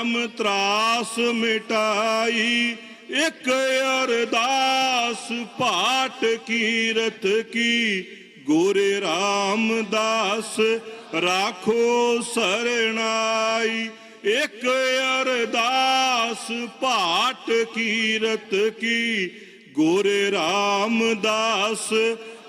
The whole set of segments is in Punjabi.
ਭਰਮ ਤਰਾਸ ਮਿਟਾਈ, ਇੱਕ ਅਰਦਾਸ ਪਾਟ ਕੀਰਤ ਕੀ। ਗੁਰੇ ਰਾਮਦਾਸ ਰਾਖੋ ਸਰਣਾਈ, ਇੱਕ ਅਰਦਾਸ ਪਾਟ ਕੀਰਤ ਕੀ। ਗੁਰੇ ਰਾਮਦਾਸ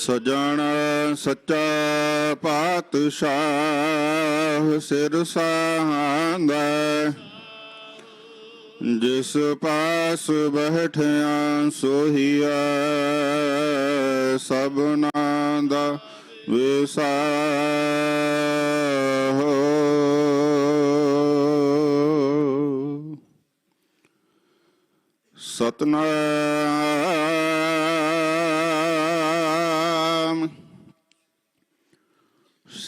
ਸਜਣ ਸੱਚਾ ਪਾਤਸ਼ਾਹ ਸਿਰ ਸਾਹੰਦਾ ਜਿਸ ਪਾਸ ਬੈਠਿਆ ਸੋਹੀਆ ਸਭਨਾਂ ਦਾ ਵਿਸਾਹੋ ਸਤਨਾਮ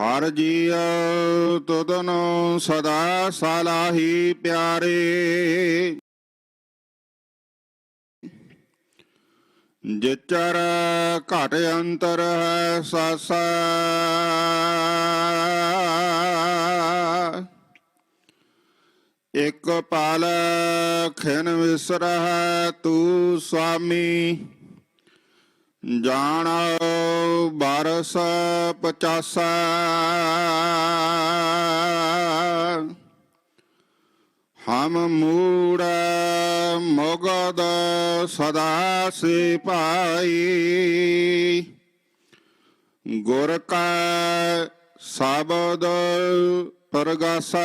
ਹਰ ਜੀਉ ਤੁਧਨੋ ਸਦਾ ਸਲਾਹੀ ਪਿਆਰੇ। ਜਿਚਰ ਘਟ ਅੰਤਰ ਹੈ ਸਾਸਾ। ਇਕ ਪਲ ਖਿਨ ਵਿਸਰਹਿ ਤੂ ਸੁਆਮੀ ਜਾਣੋ ਬਰਸ ਪਚਾਸਾ ਹਮ ਮੂੜ ਮਗਦ ਸਦਾ ਸੇ ਪਾਈ ਗੁਰ ਕਾ ਸ਼ਬਦ ਪਰਗਾਸਾ।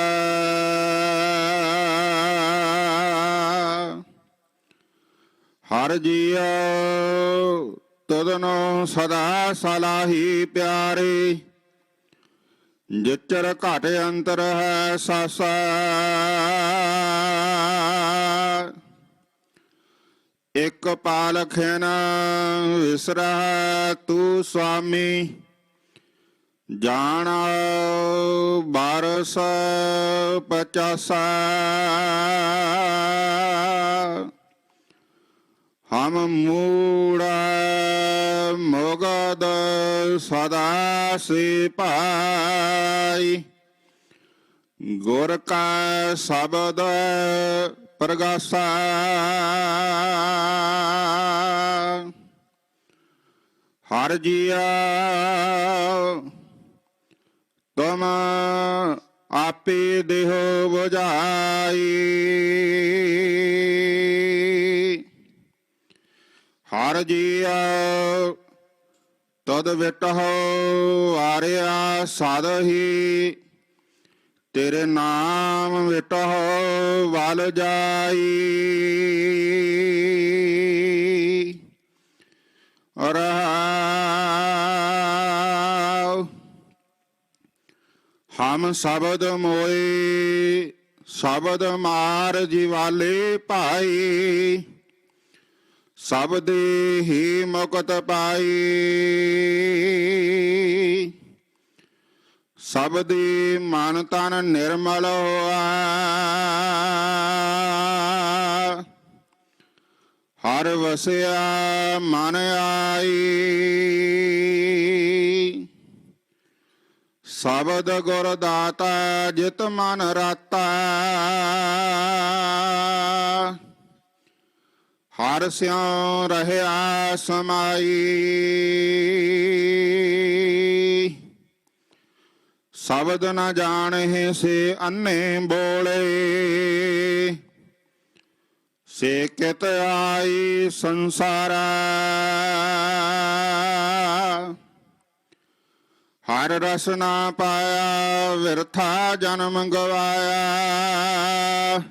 ਹਰ ਜੀਉ ਤਦਨੋ ਸਦਾ ਸਲਾਹੀ ਪਿਆਰੇ, ਜਿਚਰ ਘਟ ਅੰਤਰ ਹੈ ਸਾਸਾ। ਇਕ ਪਾਲਖਨ ਵਿਸਰਹ ਤੂ ਸੁਆਮੀ ਜਾਣ ਬਾਰਸ ਪਚਾਸਾ। ਹਮ ਮੂੜ ਮੁਗਦ ਸਦਾ ਸੇ ਭਾਈ ਗੁਰ ਕਾ ਸ਼ਬਦ ਪ੍ਰਗਾਸਾ ਹਰ ਜੀਆ ਤੁਮ ਆਪੇ ਦੇਹੋ ਬੁਝਾਈ। ਹਰ ਜੀਆ, ਤਦ ਵਿਟਹੁ ਆਰਿਆ ਸਦਹੀ ਤੇਰੇ ਨਾਮ ਵਿਟਹੁ ਵਲ ਜਾਈ। ਰਹਾਉ, ਹਮ ਸ਼ਬਦ ਮੋਏ ਸ਼ਬਦ ਮਾਰ ਜਿਵਾਲੇ ਭਾਈ। ਸਭ ਦੇ ਹੀ ਮੁਕਤ ਪਾਈ। ਸਭ ਦੇ ਮਨ ਤਨ ਨਿਰਮਲ ਹੋਆ। ਹਰ ਵਸਿਆ ਮਨ ਆਈ। ਸ਼ਬਦ ਗੁਰ ਦਾਤਾ ਜਿਤ ਮਨ ਰਾਤਾ। ਹਰ ਸਿਉ ਰਹਿਆ ਸਮਾਈ। ਸ਼ਬਦ ਨ ਜਾਣਹਿ ਸੇ ਅੰਨੇ ਬੋਲੇ। ਸੇ ਕਿਤ ਆਈ ਸੰਸਾਰਾ। ਹਰ ਰਸ ਨਾ ਪਾਇਆ, ਵਿਰਥਾ ਜਨਮ ਗਵਾਇਆ।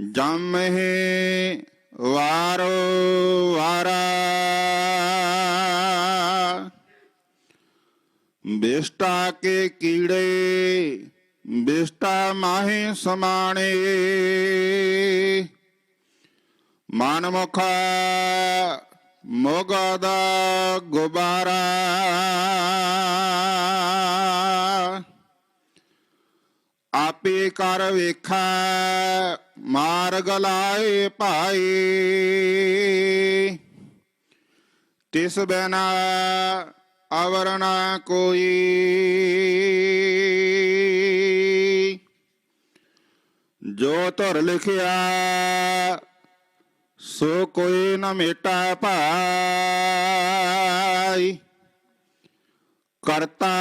जमहे वारो वारा। बेष्टा के कीड़े, बेष्टा माहे समाणे। मानमुख मोगद गुबारा। आपे कर वेखा ਮਾਰਗ ਲਾਏ ਭਾਈ। ਤਿਸ ਬਿਨਾ ਅਵਰ ਨਾ ਕੋਈ। ਜੋ ਧਰ ਲਿਖਿਆ, ਸੋ ਕੋਈ ਨ ਮੇਟਾ ਭਾਈ। ਕਰਤਾ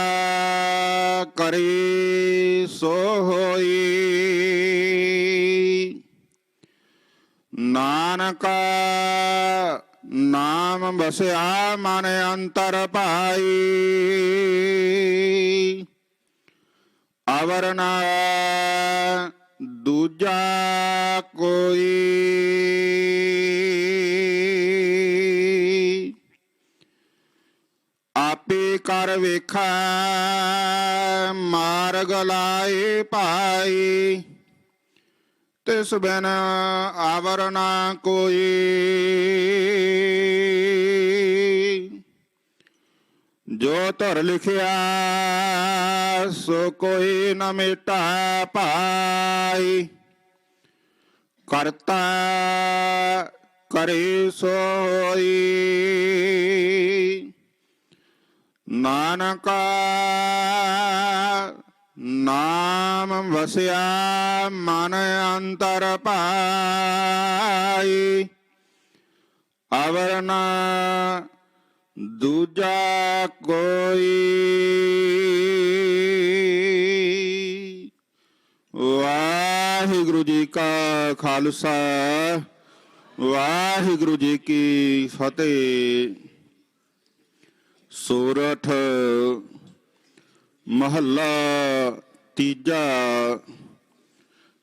ਕਰੀ ਸੋ ਹੋਈ। ਨਾਨਕ ਨਾਮ ਵਸਿਆ ਮਨ ਅੰਤਰ ਭਾਈ ਅਵਰਨਾ ਦੂਜਾ ਕੋਈ। ਆਪੇ ਕਰ ਵੇਖਾ, ਮਾਰਗ ਲਾਏ ਭਾਈ ਤਿਸ ਬਿਨ ਆਵਰ ਨਾ ਕੋਈ ਜੋ ਧਰ ਲਿਖਿਆ ਸੋ ਕੋਈ ਨ ਮੇਟਾ ਭਾਈ ਕਰਤਾ ਕਰੇ ਸੋਈ ਨਾਨਕ ਨਾਮ ਵਸਿਆ ਮਨ ਅੰਤਰ ਭਾਈ ਅਵਰ ਦੂਜਾ ਕੋਈ ਵਾਹਿਗੁਰੂ ਜੀ ਕਾ ਖਾਲਸਾ, ਵਾਹਿਗੁਰੂ ਜੀ ਕੀ ਫਤਿਹ। ਸੂਰਠ ਮਹੱਲਾ ਤੀਜਾ,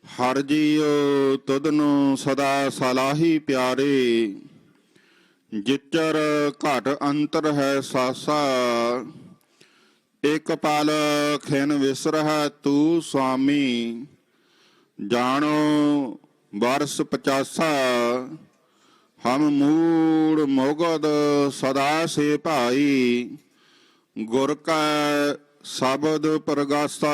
ਹਰ ਜੀਉ ਤੁਧਨੂੰ ਸਦਾ ਸਲਾਹੀ ਪਿਆਰੇ, ਜਿਚਰ ਘਟ ਅੰਤਰ ਹੈ ਸਾਸਾ, ਇਕ ਪਲ ਖਿਨ ਵਿਸਰਹ ਤੂ ਸੁਆਮੀ ਜਾਣੋ ਵਰਸ 50 ਹਮ ਮੂੜ ਮੋਗਦ ਸਦਾ ਸੇ ਭਾਈ, ਗੁਰ ਕਾ ਸ਼ਬਦ ਪ੍ਰਗਾਸਾ